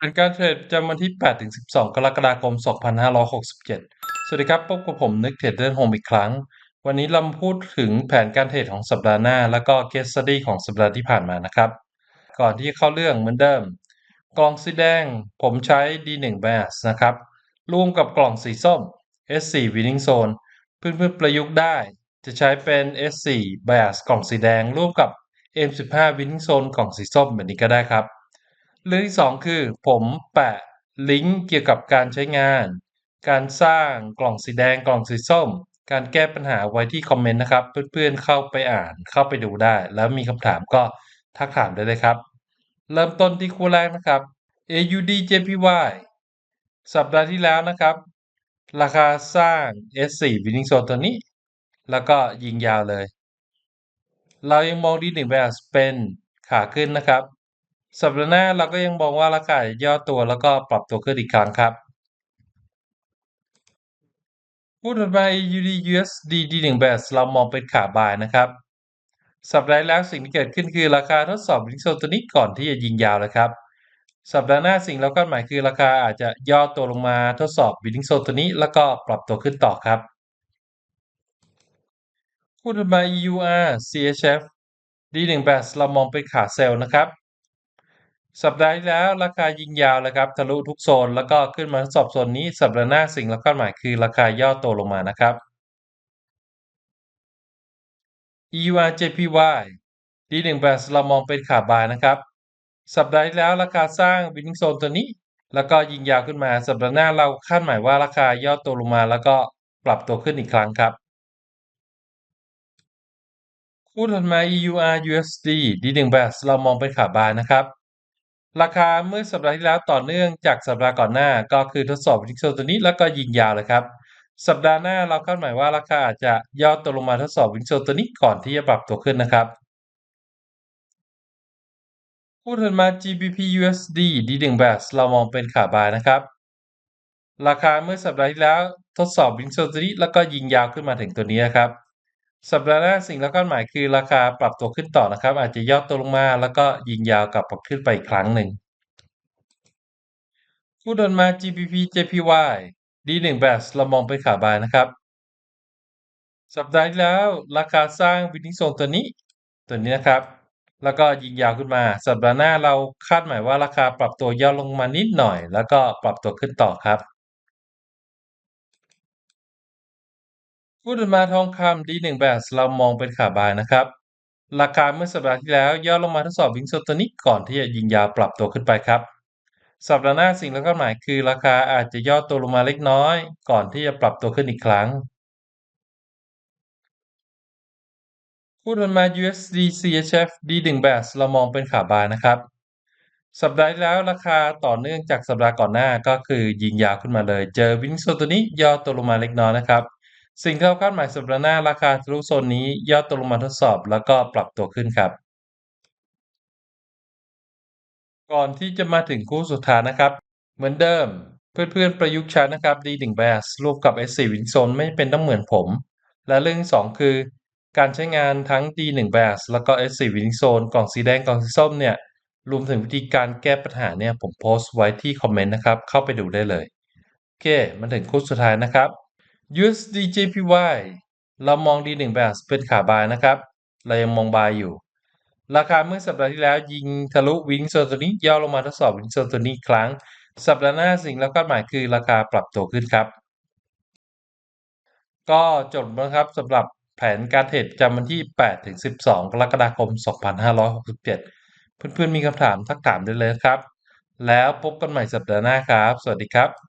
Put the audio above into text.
เป็นการเทรดประจำวันที่ 8 ถึง 12 กรกฎาคม 2567 สวัสดีครับ พบกับผมนึกเทรดเดอร์โฮมอีกครั้ง วันนี้เราพูดถึงแผนการเทรดของสัปดาห์หน้า แล้วก็ Case Study ของสัปดาห์ที่ผ่านมานะครับ ก่อนที่จะเข้าเรื่องเหมือนเดิม กล่องสีแดงผมใช้ D1 Bias นะครับ ร่วมกับกล่องสีส้ม S4 Winning Zone เพื่อนๆประยุกต์ได้ จะใช้เป็น S4 Bias กล่องสีแดงร่วมกับ M15 Winning Zone กล่องสีส้มแบบนี้ก็ได้ครับ เรื่องที่สองคือผมแปะลิงก์เกี่ยวกับการใช้งาน การสร้างกล่องสีแดงกล่องสีส้ม การแก้ปัญหาไว้ที่คอมเมนต์นะครับ เพื่อนๆเข้าไปอ่านเข้าไปดูได้ แล้วมีคำถามก็ทักถามได้เลยครับ เริ่มต้นที่คู่แรกนะครับ AUD JPY สัปดาห์ที่แล้วนะครับ ราคาสร้าง S4 Winning Zone ตัวนี้ แล้วก็ยิงยาวเลย เรายังมองดีหนึ่งแบบเป็นขาขึ้นนะครับ สัปดาห์หน้าเราก็ยังมองว่าราคาย่อตัวแล้วก็ปรับตัวขึ้นอีกครั้งครับพูดถัดไป UD USD D1 แบบเรามองเป็นขาบายนะครับ สัปดาห์แล้วสิ่งที่เกิดขึ้นคือราคาทดสอบลิงโซนตัวนี้ก่อนที่จะยิงยาวเลยครับ สัปดาห์หน้าสิ่งเราคาดหมายคือราคาอาจจะย่อตัวลงมาทดสอบบิลลิงโซนตัวนี้แล้วก็ปรับตัวขึ้นต่อครับพูดถัดมา EUR CHF D1 แบบเรามองเป็นขาเซลล์นะครับ สัปดาห์ที่แล้วราคายิงยาวเลยครับทะลุทุกโซน แล้วก็ขึ้นมาทดสอบโซนนี้สัปดาห์หน้าสิ่งเราคาดหมายคือราคาย่อตัวลงมานะครับ EUR JPY D1 แบบเรามองเป็นขาบายนะครับ สัปดาห์ที่แล้วราคาสร้างวินิ่งโซนตัวนี้ แล้วก็ยิงยาวขึ้นมาสัปดาห์หน้าเราคาดหมายว่าราคาย่อตัวลงมา แล้วก็ปรับตัวขึ้นอีกครั้งครับคู่ถัดมา EUR USD D1 แบบเรามองเป็นขาบายนะครับ ราคาเมื่อสัปดาห์ที่แล้วต่อเนื่องจากสัปดาห์ก่อนหน้า ก็คือทดสอบวินนิ่งโซตัวนี้แล้วก็ยิงยาวเลยครับ สัปดาห์หน้าเราคาดหมายว่าราคาอาจจะย่อตัวลงมาทดสอบวิงโซตัวนี้ก่อนที่จะปรับตัวขึ้นนะครับคู่ถัดมา GBP USD D1 แบบเรามองเป็นขาบายนะครับ ราคาเมื่อสัปดาห์ที่แล้วทดสอบวินโซตัวนี้แล้วก็ยิงยาวขึ้นมาถึงตัวนี้นะครับ สัปดาห์หน้าสิ่งเราคาหมายคือราคาปรับตัวขึ้นต่อนะครับ อาจจะย่อตัวลงมา แล้วก็ยิงยาวกลับขึ้นไปอีกครั้งหนึ่งคู่ถัดมา GBP JPY D1 แบบเรามองเป็นขาบายนะครับ สัปดาห์ที่แล้วราคาสร้างวินิโซนตัวนี้ ตัวนี้นะครับ แล้วก็ยิงยาวขึ้นมา สัปดาห์หน้าเราคาดหมายว่าราคาปรับตัวย่อลงมานิดหน่อย แล้วก็ปรับตัวขึ้นต่อครับ พูดถึงมาทองคำ D1 แบบเรามองเป็นขาบายนะครับ ราคาเมื่อสัปดาห์ที่แล้วย่อลงมาทดสอบวิงโซตัวนี้ก่อนที่จะยิงยาวปรับตัวขึ้นไปครับ สัปดาห์หน้าสิ่งที่คาดหมายคือราคาอาจจะย่อตัวลงมาเล็กน้อย ก่อนที่จะปรับตัวขึ้นอีกครั้งพูดถึงมา USD CHF D1 แบบเรามองเป็นขาบายนะครับ สัปดาห์ที่แล้วราคาต่อเนื่องจากสัปดาห์ก่อนหน้าก็คือยิงยาวขึ้นมาเลย เจอวินโซตัวนี้ย่อตัวลงมาเล็กน้อยนะครับ สิ่งที่เราคาดหมายสัปดาห์หน้าราคาทะลุโซนนี้ย่อตัวลงมาทดสอบแล้วก็ปรับตัวขึ้นครับ ก่อนที่จะมาถึงคู่สุดท้ายนะครับ เหมือนเดิม เพื่อนๆประยุกต์ใช้นะครับ D1 Bias ร่วมกับ S4 Win Zone ไม่เป็นต้องเหมือนผม และเรื่องที่2คือ การใช้งานทั้ง D1 Bias แล้วก็ S4 Winning Zone กล่องสีแดงกล่องสีส้มเนี่ยรวมถึงวิธีการแก้ปัญหาเนี่ยผมโพสต์ไว้ที่คอมเมนต์นะครับ เข้าไปดูได้เลย โอเคมาถึงคู่สุดท้ายนะครับ USD JPY เรามอง D1 Bias เป็นขาบายนะครับ เรายังมองบายอยู่ ราคาเมื่อสัปดาห์ที่แล้วยิงทะลุวิงโซนตัวนี้ย่อลงมาทดสอบวิงโซนตัวนี้ครั้ง สัปดาห์หน้าสิ่งแล้วคาดหมายคือราคาปรับตัวขึ้นครับ ก็จบแล้วครับสำหรับแผนการเทรดจำวันที่ 8 ถึง 12 กรกฎาคม 2567 เพื่อนๆมีคำถามทักถามได้เลยครับ แล้วพบกันใหม่สัปดาห์หน้าครับ สวัสดีครับ